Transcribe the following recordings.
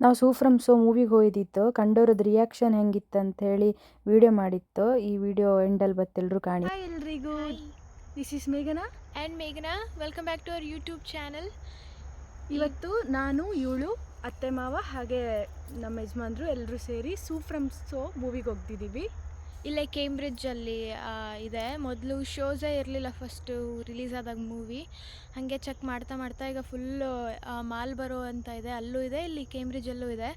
ನಾವು ಸೂ ಫ್ರಮ್ ಸೋ ಮೂವಿಗೆ ಹೋಯ್ದಿತ್ತು ಕಂಡೋರದ್ದು ರಿಯಾಕ್ಷನ್ ಹೆಂಗಿತ್ತು ಅಂತ ಹೇಳಿ ವಿಡಿಯೋ ಮಾಡಿತ್ತು. ಈ ವಿಡಿಯೋ ಎಂಡಲ್ಲಿ ಬತ್ತೆಲ್ಲರೂ ಕಾಣಿ. ಹಾಯ್ ಎಲ್ರಿಗೂ. ದಿಸ್ ಇಸ್ ಮೇಘನಾ. ಆ್ಯಂಡ್ ಮೇಘನಾ welcome back to our YouTube channel ಇವತ್ತು ನಾನು ಇವಳು ಅತ್ತೆ ಮಾವ ಹಾಗೆ ನಮ್ಮ ಯಜಮಾನ್ರು ಎಲ್ಲರೂ ಸೇರಿ ಸೂ ಫ್ರಮ್ ಸೋ ಮೂವಿಗೆ ಹೋಗ್ತಿದ್ದೀವಿ ಇಲ್ಲೇ ಕೇಂಬ್ರಿಡ್ಜಲ್ಲಿ ಇದೆ. ಮೊದಲು ಶೋಸೇ ಇರಲಿಲ್ಲ ಫಸ್ಟು ರಿಲೀಸ್ ಆದಾಗ ಮೂವಿ ಹಾಗೆ ಚೆಕ್ ಮಾಡ್ತಾ ಮಾಡ್ತಾ ಈಗ ಫುಲ್ಲು ಮಾಲ್ ಬರೋ ಅಂತ ಇದೆ. ಅಲ್ಲೂ ಇದೆ, ಇಲ್ಲಿ ಕೇಂಬ್ರಿಡ್ಜಲ್ಲೂ ಇದೆ.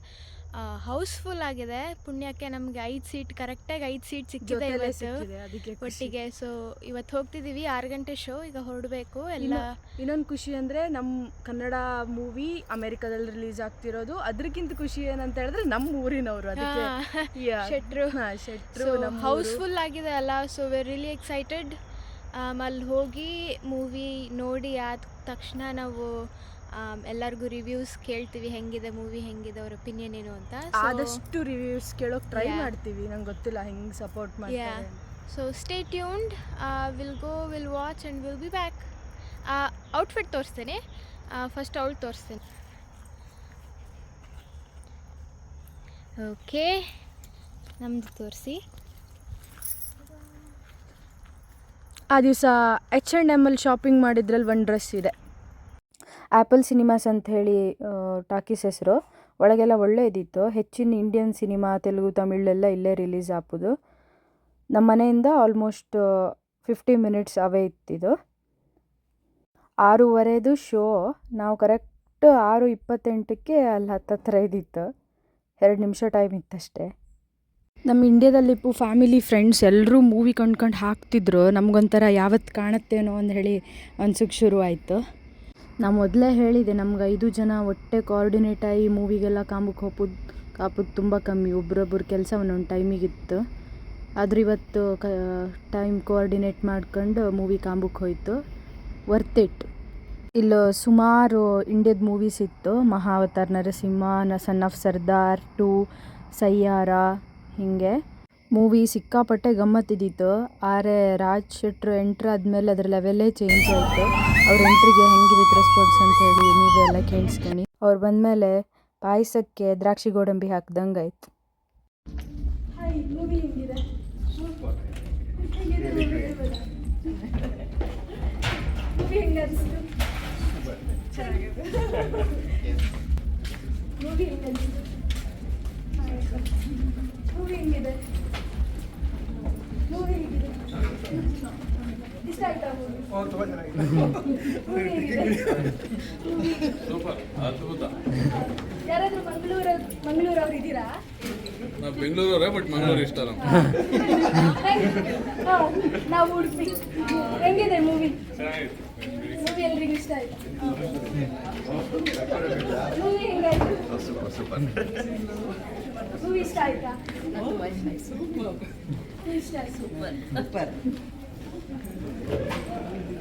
ಹೌಸ್ಫುಲ್ ಆಗಿದೆ ಪುಣ್ಯಕ್ಕೆ ನಮಗೆ ಐದು ಸೀಟ್ ಕರೆಕ್ಟಾಗಿ ಐದು ಸೀಟ್ ಸಿಕ್ಕಿದೆ ಜೊತೆಲೇ ಇವತ್ತು ಸಿಕ್ಕಿದೆ, ಅದಕ್ಕೆ ಖುಷಿ. ಒಟ್ಟಿಗೆ ಸೊ ಇವತ್ತು ಹೋಗ್ತಿದ್ದೀವಿ ಆರು ಗಂಟೆ ಶೋ ಈಗ ಹೊರಡಬೇಕು ಎಲ್ಲ ಇನ್ನು- ಇನ್ನೊಂದು ಖುಷಿ ಅಂದ್ರೆ ನಮ್ಮ ಕನ್ನಡ ಮೂವಿ ಅಮೆರಿಕದಲ್ಲಿ ರಿಲೀಸ್ ಆಗ್ತಿರೋದು ಅದಕ್ಕಿಂತ ಖುಷಿ ಏನಂತ ಹೇಳಿದ್ರೆ ನಮ್ಮ ಊರಿನವರು ಅದಕ್ಕೆ ಹಾ. Yeah. ಶೆಟ್ರು ಹಾ, ಶೆಟ್ರು ನಮ್ಮ ಊರು. ಹೌಸ್ಫುಲ್ ಆಗಿದೆ ಅಲ್ಲ ಸೊ ವೆರ್ ರಿಯಲಿ ಎಕ್ಸೈಟೆಡ್ ಅಲ್ಲಿ ಹೋಗಿ ಮೂವಿ ನೋಡಿ ಆದ ತಕ್ಷಣ ನಾವು ಎಲ್ಲರಿಗೂ ರಿವ್ಯೂಸ್ ಕೇಳ್ತೀವಿ ಹೆಂಗಿದೆ ಮೂವಿ ಹೆಂಗಿದೆ ಅವ್ರ ಒಪಿನಿಯನ್ ಏನು ಅಂತ. ಆದಷ್ಟು ರಿವ್ಯೂಸ್ ಕೇಳೋಕೆ ಟ್ರೈ ಮಾಡ್ತೀವಿ. ನಂಗೆ ಗೊತ್ತಿಲ್ಲ ಹೆಂಗೆ ಸಪೋರ್ಟ್ ಮಾಡ್ತಾರೆ so stay tuned will go will watch and will be back outfit ತೋರಿಸ್ತೇನೆ. ಫಸ್ಟ್ ಅವಳು ತೋರಿಸ್ತೇನೆ. ಓಕೆ ನಮ್ದು ತೋರಿಸಿ. ಆ ದಿವಸ ಎಚ್ ಆ್ಯಂಡ್ ಎಂ ಅಲ್ಲಿ ಶಾಪಿಂಗ್ ಮಾಡಿದ್ರಲ್ಲಿ ಒಂದು ಡ್ರೆಸ್ ಇದೆ. ಆ್ಯಪಲ್ ಸಿನಿಮಾಸ್ ಅಂತ ಹೇಳಿ ಟಾಕೀಸ್ ಹೆಸರು. ಒಳಗೆಲ್ಲ ಒಳ್ಳೆಯದಿತ್ತು ಹೆಚ್ಚಿನ ಇಂಡಿಯನ್ ಸಿನಿಮಾ ತೆಲುಗು ತಮಿಳೆಲ್ಲ ಇಲ್ಲೇ ರಿಲೀಸ್ ಆಪುದು. ನಮ್ಮ ಮನೆಯಿಂದ ಆಲ್ಮೋಸ್ಟ್ ಫಿಫ್ಟಿ ಮಿನಿಟ್ಸ್ ಅವೇ ಇತ್ತಿದು. ಆರೂವರೆದು ಶೋ ನಾವು ಕರೆಕ್ಟ್ ಆರು ಇಪ್ಪತ್ತೆಂಟಕ್ಕೆ ಅಲ್ಲಿ ಹತ್ತತ್ರ ಇದ್ದಿತ್ತು ಎರಡು ನಿಮಿಷ ಟೈಮ್ ಇತ್ತಷ್ಟೇ. ನಮ್ಮ ಇಂಡ್ಯಾದಲ್ಲಿ ಫ್ಯಾಮಿಲಿ ಫ್ರೆಂಡ್ಸ್ ಎಲ್ಲರೂ ಮೂವಿ ಕಂಡ್ಕೊಂಡು ಹಾಕ್ತಿದ್ರು. ನಮಗೊಂಥರ ಯಾವತ್ತು ಕಾಣುತ್ತೇನೋ ಅಂತ ಹೇಳಿ ಅನ್ಸಕ್ಕೆ ಶುರು ಆಯಿತು ನಾ ಮೊದಲೇ ಹೇಳಿದೆ, ನಮ್ಗೆ ಐದು ಜನ ಒಟ್ಟೆ ಕೋಆರ್ಡಿನೇಟ್ ಆಗಿ ಮೂವಿಗೆಲ್ಲ ಕಾಂಬಕ್ಕೆ ಹೋಗೋದು ಕಾಪುದು ತುಂಬ ಕಮ್ಮಿ. ಒಬ್ರೊಬ್ರ ಕೆಲಸ ಒಂದೊಂದು ಟೈಮಿಗಿತ್ತು ಆದ್ರೆ ಇವತ್ತು ಕ ಟೈಮ್ ಕೋಆರ್ಡಿನೇಟ್ ಮಾಡ್ಕೊಂಡು ಮೂವಿ ಕಾಂಬಕ್ಕೆ ಹೋಯ್ತು. ವರ್ತ್ ಇಟ್ ಇಲ್ಲಿ ಸುಮಾರು ಇಂಡಿಯದ ಮೂವೀಸ್ ಇತ್ತು. ಮಹಾವತಾರ್ ನರಸಿಂಹ, ನ son of Sardaar two Saiyaara ಹೀಗೆ. ಮೂವಿ ಸಿಕ್ಕಾಪಟ್ಟೆ ಗಮ್ಮತ್ತಿದ್ದಿತ್ತು ಆದರೆ ರಾಜ್ ಶೆಟ್ರು ಎಂಟ್ರ್ ಆದಮೇಲೆ ಅದ್ರ ಲೆವೆಲ್ಲೇ ಚೇಂಜ್ ಆಯಿತು. ಅವ್ರ ಎಂಟ್ರಿಗೆ ಹೆಂಗಿರುತ್ತೆ ರೆಸ್ಪಾನ್ಸ್ ಅಂತ ಹೇಳಿ ನೀವೆಲ್ಲ ಕೇಳಿಸ್ಕೊಳ್ಳಿ ಅವ್ರು ಬಂದಮೇಲೆ ಪಾಯಸಕ್ಕೆ ದ್ರಾಕ್ಷಿ ಗೋಡಂಬಿ ಹಾಕ್ದಂಗೆ ಆಯ್ತು. ಮೂವಿ ಇಷ್ಟ ಆಯ್ತಾ ಮೂವಿ ಹೇಗಿದೆ ಸೂಪರ್ ಅದ್ಭುತ. ಯಾರಾದ್ರೂ ಮಂಗಳೂರ ಮಂಗಳೂರವ್ರು ಇದ್ದೀರಾ? ನಾವು ಬೆಂಗಳೂರವರೇ ಬಟ್ ಮಂಗಳೂರು ಇಷ್ಟ ನಮ್ಗೆ. ನಾವು ಉಡುಪಿ. ಹೆಂಗಿದೆ ಮೂವಿ ಮೂವಿ ಎಲ್ರಿಗೂ ಇಷ್ಟ ಆಯ್ತು? ಮೂವಿ ಹೆಂಗಾಯ್ತು? ಮೂವಿ ಇಷ್ಟ ಆಯ್ತಾ? ಮೂವಿ ಇಷ್ಟ ಆಯ್ತು.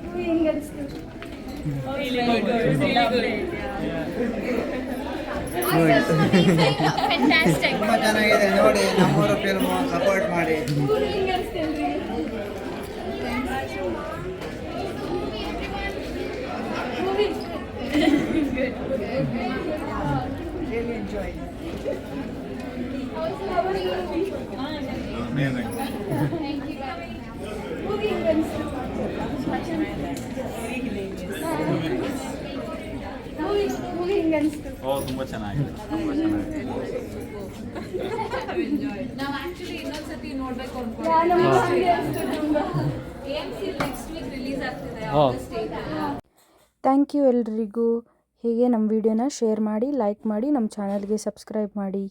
ಮೂವಿ ಹೆಂಗ ಅನಿಸ್ತು? ಫ್ಯಾಂಟಾಸ್ಟಿಕ್ ತುಂಬ ಚೆನ್ನಾಗಿದೆ ನೋಡಿ ನಮ್ಮೂರ ಫಿಲ್ಮ್ ಸಪೋರ್ಟ್ ಮಾಡಿ ಮೂವಿ ಹೆಂಗ ಅನಿಸ್ತು ಎಲ್ರಿಗೂ ಮೂವಿ ಮೂವಿ ಹೆಂಗ ಅನಿಸ್ತು ಮೂವಿ ಮೂವಿ ಹೆಂಗ ಅನಿಸ್ತು ಓ ತುಂಬ ಚೆನ್ನಾಗಿದೆ. ತುಂಬ ಚೆನ್ನಾಗಿದೆ. ನಾವು ಆಕ್ಚುಲಿ ಇನ್ನೊಂದ್ಸತಿ ನೋಡ್ಬೇಕು ನಾನು ಮೂವಿ ಅನಿಸ್ತು ತುಂಬಾ. A C next week release ಆಗ್ತಿದೆ ಹಾ. ಆಗಸ್ಟ್ ಥ್ಯಾಂಕ್ ಯು ಎಲ್ರಿಗೂ. ಹೀಗೆ ನಮ್ಮ ವಿಡಿಯೋನ ಶೇರ್ ಮಾಡಿ ಲೈಕ್ ಮಾಡಿ ನಮ್ಮ ಚಾನಲ್ಗೆ ಸಬ್ಸ್ಕ್ರೈಬ್ ಮಾಡಿ.